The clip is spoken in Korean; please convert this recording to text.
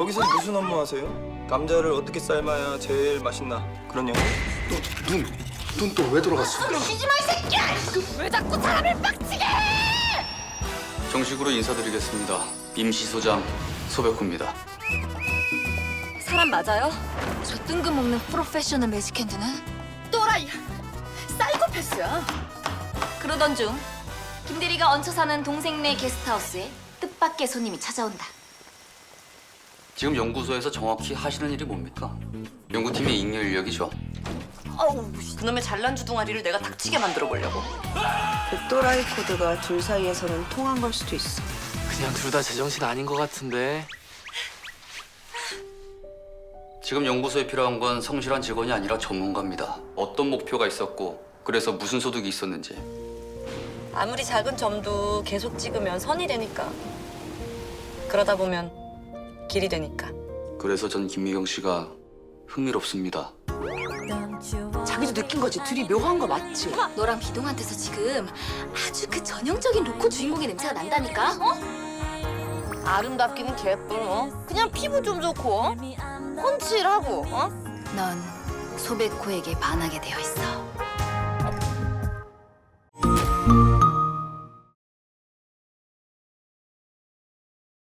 여기서 무슨 업무 하세요? 감자를 어떻게 삶아야 제일 맛있나 그런 영화? 눈, 눈 또 왜 돌아갔어? 왜 자꾸 사람을 빡치게 해! 정식으로 인사드리겠습니다. 임시소장 소백호입니다. 사람 맞아요? 저 뜬금없는 프로페셔널 매직핸드는? 또라이! 사이코패스야! 그러던 중 김대리가 얹혀 사는 동생네 게스트하우스에 뜻밖의 손님이 찾아온다. 지금 연구소에서 정확히 하시는 일이 뭡니까? 연구팀의 잉여 인력이죠. 어우, 그놈의 잘난 주둥아리를 내가 닥치게 만들어 보려고. 그 또라이 코드가 둘 사이에서는 통한 걸 수도 있어. 그냥 둘 다 제정신 아닌 것 같은데 지금 연구소에 필요한 건 성실한 직원이 아니라 전문가입니다. 어떤 목표가 있었고 그래서 무슨 소득이 있었는지 아무리 작은 점도 계속 찍으면 선이 되니까. 그러다 보면 길이 되니까. 그래서 전 김미경 씨가 흥미롭습니다. 자기도 느낀 거지. 둘이 묘한 거 맞지? 너랑 비동한테서 지금 아주 그 전형적인 로코 주인공의 냄새가 난다니까? 어? 아름답기는 개뿔, 어? 그냥 피부 좀 좋고, 어? 훤칠하고, 어? 넌 소백호에게 반하게 되어 있어.